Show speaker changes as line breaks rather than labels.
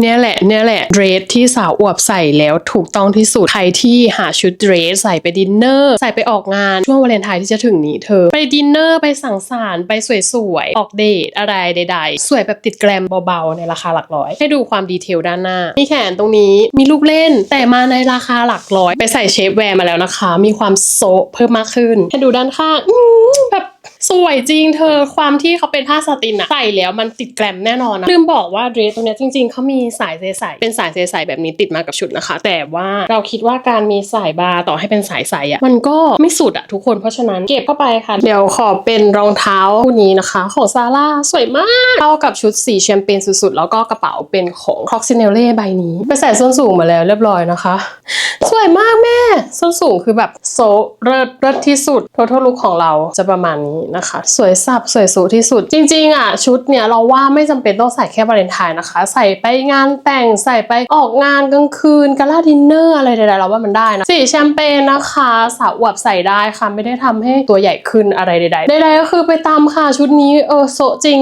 เนี่ยแหละเนี่ยแหละเดรสที่สาวอวบใส่แล้วถูกต้องที่สุด ใครที่หาชุดเดรสใส่ไปดินเนอร์ ใส่ไปออกงาน ช่วงวาเลนไทน์ที่จะถึงนี้เธอ ไปดินเนอร์ไปสังสรรค์ไปสวยๆ ออกเดทอะไรใดๆ สวยแบบติดแกรมเบาๆ ในราคาหลักร้อย ให้ดูความดีเทลด้านหน้า มีแขนตรงนี้มีลูกเล่น แต่มาในราคาหลักร้อย ไปใส่เชฟแวร์มาแล้วนะคะ มีความโซเพิ่มมากขึ้น ให้ดูด้านข้างแบบ สวยจริงเธอความที่เขาเป็นผ้าสตินอะใส่แล้วมันติดแกรมแน่นอนนะลืมบอกว่าเดรสตรงเนี้ยจริงๆเขามีสายเซใสเป็นสายเซใสแบบนี้ติดมากับชุดนะคะ แต่ว่าเราคิดว่าการมีสายบาร์ต่อให้เป็นสายใสอะมันก็ไม่สุดอะทุกคนเพราะฉะนั้นเก็บเข้าไปค่ะ เดี๋ยวขอเป็นรองเท้าคู่นี้นะคะ ของซาร่าสวยมากเข้ากับชุดสีแชมเปญสุดๆ แล้วก็กระเป๋าเป็นของ c r o c s i n e l l e ใบนี้ไปใส่ส้นสูงมาแล้วเรียบร้อยนะคะ สวยมากแม่ ส้นสูงคือแบบโซเลิศเลิศที่สุด total look ของเราจะประมาณนี้นะคะ สวยสับสวยสูที่สุด จริงๆอะชุดเนี่ยเราว่าไม่จำเป็นต้องใส่แค่วาเลนไทน์นะคะ ใส่ไปงานแต่งใส่ไปออกงานกลางคืนกาลาดินเนอร์อะไรใดๆเราว่ามันได้นะสีแชมเปญนะคะสาวอวบใส่ได้ค่ะไม่ได้ทำให้ตัวใหญ่ขึ้นอะไรใดๆใดๆก็คือไปตามค่ะชุดนี้เออโซจริง